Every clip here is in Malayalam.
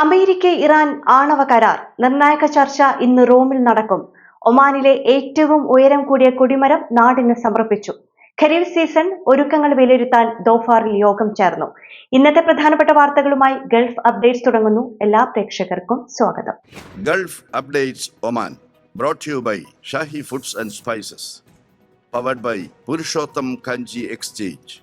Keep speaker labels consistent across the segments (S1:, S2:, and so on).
S1: അമേരിക്ക ഇറാൻ ആണവ കരാർ നിർണായക ചർച്ച ഇന്ന് റോമിൽ നടക്കും. ഒമാനിലെ ഏറ്റവും ഉയരം കൂടിയ കൊടിമരം നാടിന് സമർപ്പിച്ചു. ഖരീഫ് സീസൺ ഒരുക്കങ്ങൾ വിലയിരുത്താൻ ദോഫാറിൽ യോഗം ചേർന്നു. ഇന്നത്തെ പ്രധാനപ്പെട്ട വാർത്തകളുമായി ഗൾഫ് അപ്ഡേറ്റ്സ് തുടങ്ങുന്നു. എല്ലാ പ്രേക്ഷകർക്കും സ്വാഗതം.
S2: Gulf updates Oman brought you by Shahi foods and spices powered by Purushottam Kanji exchange.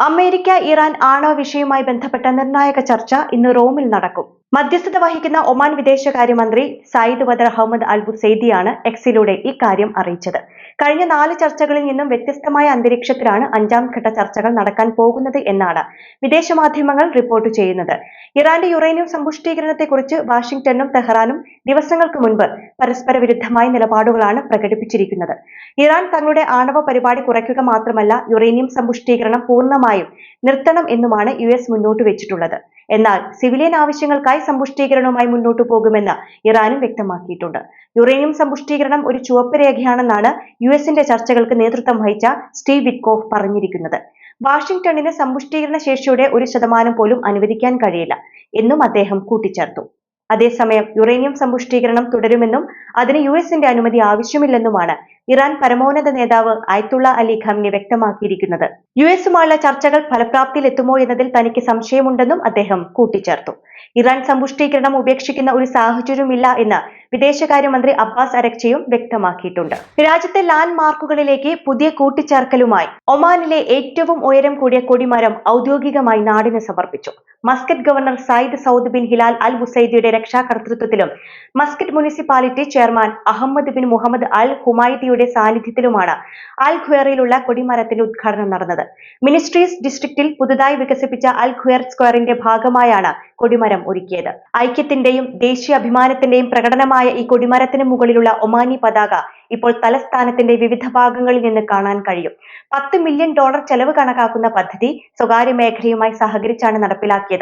S1: America Iran ആണവ വിഷയവുമായി ബന്ധപ്പെട്ട നിർണായക ചർച്ച ഇന്ന് റോമിൽ നടക്കും. മധ്യസ്ഥത വഹിക്കുന്ന ഒമാൻ വിദേശകാര്യമന്ത്രി സയ്യിദ് ബദർ അഹമ്മദ് അൽ ബുസൈദിയാണ് എക്സിലൂടെ ഇക്കാര്യം അറിയിച്ചത്. കഴിഞ്ഞ നാല് ചർച്ചകളിൽ നിന്നും വ്യത്യസ്തമായ അന്തരീക്ഷത്തിലാണ് അഞ്ചാം ഘട്ട ചർച്ചകൾ നടക്കാൻ പോകുന്നത് എന്നാണ് വിദേശ മാധ്യമങ്ങൾ റിപ്പോർട്ട് ചെയ്യുന്നത്. ഇറാന്റെ യുറേനിയം സമ്പുഷ്ടീകരണത്തെക്കുറിച്ച് വാഷിംഗ്ടണും തെഹ്റാനും ദിവസങ്ങൾക്ക് മുൻപ് പരസ്പര വിരുദ്ധമായ നിലപാടുകളാണ് പ്രകടിപ്പിച്ചിരിക്കുന്നത്. ഇറാൻ തങ്ങളുടെ ആണവ പരിപാടി കുറയ്ക്കുക മാത്രമല്ല യുറേനിയം സമ്പുഷ്ടീകരണം പൂർണമായും നിർത്തണം എന്നുമാണ് യു മുന്നോട്ട് വെച്ചിട്ടുള്ളത്. എന്നാൽ സിവിലിയൻ ആവശ്യങ്ങൾക്കായി സമ്പുഷ്ടീകരണവുമായി മുന്നോട്ടു പോകുമെന്ന് ഇറാനും വ്യക്തമാക്കിയിട്ടുണ്ട്. യുറേനിയം സമ്പുഷ്ടീകരണം ഒരു ചുവപ്പ് രേഖയാണെന്നാണ് യു എസിന്റെ ചർച്ചകൾക്ക് നേതൃത്വം വഹിച്ച സ്റ്റീവ് വിറ്റ്കോഫ് പറഞ്ഞിരിക്കുന്നത്. വാഷിംഗ്ടണിന് സമ്പുഷ്ടീകരണ ശേഷിയുടെ ഒരു ശതമാനം പോലും അനുവദിക്കാൻ കഴിയില്ല എന്നും അദ്ദേഹം കൂട്ടിച്ചേർത്തു. അതേസമയം യുറേനിയം സമ്പുഷ്ടീകരണം തുടരുമെന്നും അതിന് യു എസിന്റെ അനുമതി ആവശ്യമില്ലെന്നുമാണ് ഇറാൻ പരമോന്നത നേതാവ് അയത്തുള്ള അലി ഖംനി വ്യക്തമാക്കിയിരിക്കുന്നത്. യു എസുമായുള്ള ചർച്ചകൾ ഫലപ്രാപ്തിയിലെത്തുമോ എന്നതിൽ തനിക്ക് സംശയമുണ്ടെന്നും അദ്ദേഹം കൂട്ടിച്ചേർത്തു. ഇറാൻ സമ്പുഷ്ടീകരണം ഉപേക്ഷിക്കുന്ന ഒരു സാഹചര്യമില്ല എന്ന് വിദേശകാര്യമന്ത്രി അബ്ബാസ് അരക്ചയും വ്യക്തമാക്കിയിട്ടുണ്ട്. രാജ്യത്തെ ലാൻഡ് മാർക്കുകളിലേക്ക് പുതിയ കൂട്ടിച്ചേർക്കലുമായി ഒമാനിലെ ഏറ്റവും ഉയരം കൂടിയ കൊടിമരം ഔദ്യോഗികമായി നാടിന് സമർപ്പിച്ചു. Muscat governor Sayyid Saud bin Hilal al ഹുസൈദിയുടെ രക്ഷാകർതൃത്വത്തിലും Muscat municipality chairman Ahmed bin Mohammed al ഹുമായിദിയുടെ സാന്നിധ്യത്തിലുമാണ് അൽ ഖുയറിലുള്ള കൊടിമരത്തിന്റെ ഉദ്ഘാടനം നടന്നത്. മിനിസ്ട്രീസ് ഡിസ്ട്രിക്റ്റിൽ പുതുതായി വികസിപ്പിച്ച അൽ ഖുയർ സ്ക്വയറിന്റെ ഭാഗമായാണ് കൊടിമരം ഒരുക്കിയത്. ഐക്യത്തിന്റെയും ദേശീയ അഭിമാനത്തിന്റെയും പ്രകടനമായ ഈ കൊടിമരത്തിന് മുകളിലുള്ള ഒമാനി പതാക ഇപ്പോൾ തലസ്ഥാനത്തിന്റെ വിവിധ ഭാഗങ്ങളിൽ നിന്ന് കാണാൻ കഴിയും. പത്ത് മില്യൺ ഡോളർ ചെലവ് കണക്കാക്കുന്ന പദ്ധതി സ്വകാര്യ മേഖലയുമായി സഹകരിച്ചാണ് നടപ്പിലാക്കിയത്.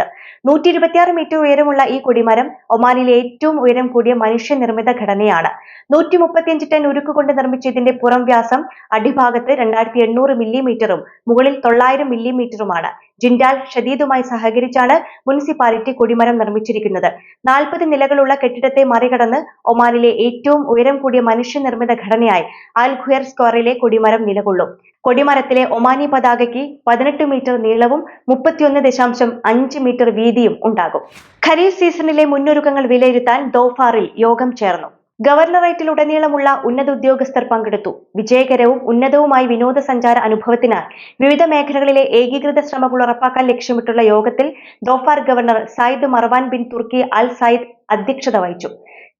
S1: നൂറ്റി ഇരുപത്തിയാറ് മീറ്റർ ഉയരമുള്ള ഈ കൊടിമരം ഒമാനിലെ ഏറ്റവും ഉയരം കൂടിയ മനുഷ്യനിർമ്മിത ഘടനയാണ്. നൂറ്റി മുപ്പത്തിയഞ്ച് ടൺ ഉരുക്ക് കൊണ്ട് നിർമ്മിച്ച ഇതിന്റെ പുറം വ്യാസം അടിഭാഗത്ത് രണ്ടായിരത്തി എണ്ണൂറ് മില്ലിമീറ്ററും മുകളിൽ തൊള്ളായിരം മില്ലിമീറ്ററുമാണ് ജിൻഡാൽ ഷദീദുമായി സഹകരിച്ചാണ് മുനിസിപ്പാലിറ്റി കൊടിമരം നിർമ്മിച്ചിരിക്കുന്നത്. നാൽപ്പത് നിലകളുള്ള കെട്ടിടത്തെ മറികടന്ന് ഒമാനിലെ ഏറ്റവും ഉയരം കൂടിയ മനുഷ്യനിർമ്മിത ഘടനയായി അൽ ഖുയർ സ്ക്വയറിലെ കൊടിമരം നിലകൊള്ളും. കൊടിമരത്തിലെ ഒമാനി പതാകയ്ക്ക് പതിനെട്ട് മീറ്റർ നീളവും മുപ്പത്തിയൊന്ന് ദശാംശം അഞ്ച് മീറ്റർ വീതിയും ഉണ്ടാകും. ഖരീഫ് സീസണിലെ മുന്നൊരുക്കങ്ങൾ വിലയിരുത്താൻ ദോഫാറിൽ യോഗം ചേർന്നു. ഗവർണറേറ്റിലുടനീളമുള്ള ഉന്നത ഉദ്യോഗസ്ഥർ പങ്കെടുത്തു. വിജയകരവും ഉന്നതവുമായി വിനോദസഞ്ചാര അനുഭവത്തിനായി വിവിധ മേഖലകളിലെ ഏകീകൃത ശ്രമങ്ങൾ ഉറപ്പാക്കാൻ ലക്ഷ്യമിട്ടുള്ള യോഗത്തിൽ Dhofar governor Sayyid Marwan bin Turki al Said അധ്യക്ഷത വഹിച്ചു.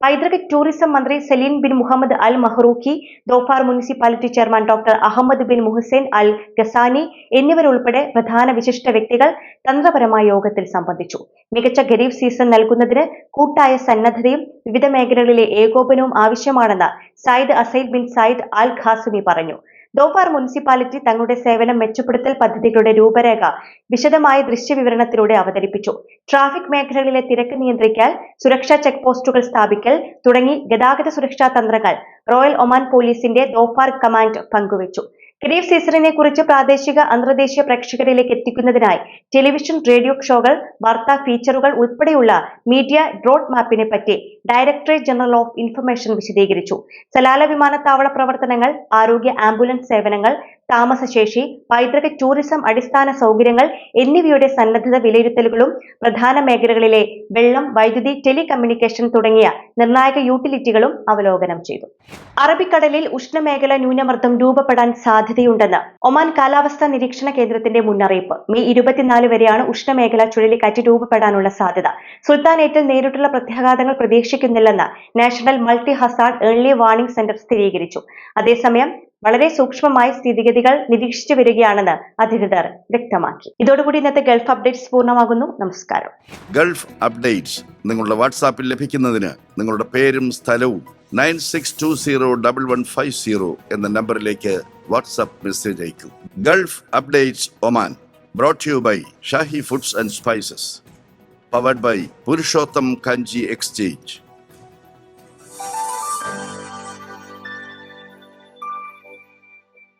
S1: പൈതൃക ടൂറിസം മന്ത്രി Salim bin Mohammed al Mahrouqi Dhofar municipality chairman doctor Ahmed bin Mohsin al Ghassani എന്നിവരുൾപ്പെടെ പ്രധാന വിശിഷ്ട വ്യക്തികൾ തന്ത്രപരമായ യോഗത്തിൽ സംബന്ധിച്ചു. മികച്ച ഖരീഫ് സീസൺ നൽകുന്നതിന് കൂട്ടായ സന്നദ്ധതയും വിവിധ മേഖലകളിലെ ഏകോപനവും ആവശ്യമാണെന്ന് Sayyid Asad bin Sayyid al Qasimi പറഞ്ഞു. ദോഫാർ മുനിസിപ്പാലിറ്റി തങ്ങളുടെ സേവനം മെച്ചപ്പെടുത്തൽ പദ്ധതികളുടെ രൂപരേഖ വിശദമായ ദൃശ്യവിവരണത്തിലൂടെ അവതരിപ്പിച്ചു. ട്രാഫിക് മേഖലകളിലെ തിരക്ക് നിയന്ത്രിക്കാൻ സുരക്ഷാ ചെക്ക് പോസ്റ്റുകൾ സ്ഥാപിക്കൽ തുടങ്ങി ഗതാഗത സുരക്ഷാ തന്ത്രങ്ങൾ റോയൽ ഒമാൻ പോലീസിന്റെ ദോഫാർ കമാൻഡ് പങ്കുവച്ചു. ഖരീഫ് സീസണിനെ കുറിച്ച് പ്രാദേശിക അന്തർദേശീയ പ്രേക്ഷകരിലേക്ക് എത്തിക്കുന്നതിനായി ടെലിവിഷൻ റേഡിയോ ഷോകൾ വാർത്താ ഫീച്ചറുകൾ ഉൾപ്പെടെയുള്ള മീഡിയ റോഡ് മാപ്പിനെ പറ്റി ഡയറക്ടറേറ്റ് ജനറൽ ഓഫ് ഇൻഫർമേഷൻ വിശദീകരിച്ചു. സലാല വിമാനത്താവള പ്രവർത്തനങ്ങൾ ആരോഗ്യ ആംബുലൻസ് സേവനങ്ങൾ താമസശേഷി പൈതൃക ടൂറിസം അടിസ്ഥാന സൗകര്യങ്ങൾ എന്നിവയുടെ സന്നദ്ധത വിലയിരുത്തലുകളും പ്രധാന മേഖലകളിലെ വെള്ളം വൈദ്യുതി ടെലികമ്മ്യൂണിക്കേഷൻ തുടങ്ങിയ നിർണായക യൂട്ടിലിറ്റികളും അവലോകനം ചെയ്തു. അറബിക്കടലിൽ ഉഷ്ണമേഖല ന്യൂനമർദ്ദം രൂപപ്പെടാൻ സാധ്യതയുണ്ടെന്ന് ഒമാൻ കാലാവസ്ഥാ നിരീക്ഷണ കേന്ദ്രത്തിന്റെ മുന്നറിയിപ്പ്. മെയ് ഇരുപത്തിനാല് വരെയാണ് ഉഷ്ണമേഖല ചുഴലിക്കാറ്റ് രൂപപ്പെടാനുള്ള സാധ്യത. സുൽത്താനേറ്റിൽ നേരിട്ടുള്ള പ്രത്യാഘാതങ്ങൾ പ്രതീക്ഷിക്കുന്നില്ലെന്ന് national multi hazard early warning centre സ്ഥിരീകരിച്ചു. അതേസമയം വളരെ സൂക്ഷ്മമായി സ്ഥിതിഗതികൾ നിരീക്ഷിച്ചു വരികയാണെന്ന് അധികൃതർ വ്യക്തമാക്കി. ഇതോടുകൂടി ഇന്നത്തെ ഗൾഫ് അപ്ഡേറ്റ്സ് പൂർണമാകുന്നു. നമസ്കാരം.
S2: ഗൾഫ് അപ്ഡേറ്റ്സ് നിങ്ങളുടെ വാട്സാപ്പിൽ ലഭിക്കുന്നതിന് നിങ്ങളുടെ പേരും സ്ഥലവും nine six two zero double one five zero എന്ന നമ്പറിലേക്ക് WhatsApp message അയക്കൂ. Gulf updates Oman brought you by Shahi foods and spices powered by Purushottam Kanji exchange.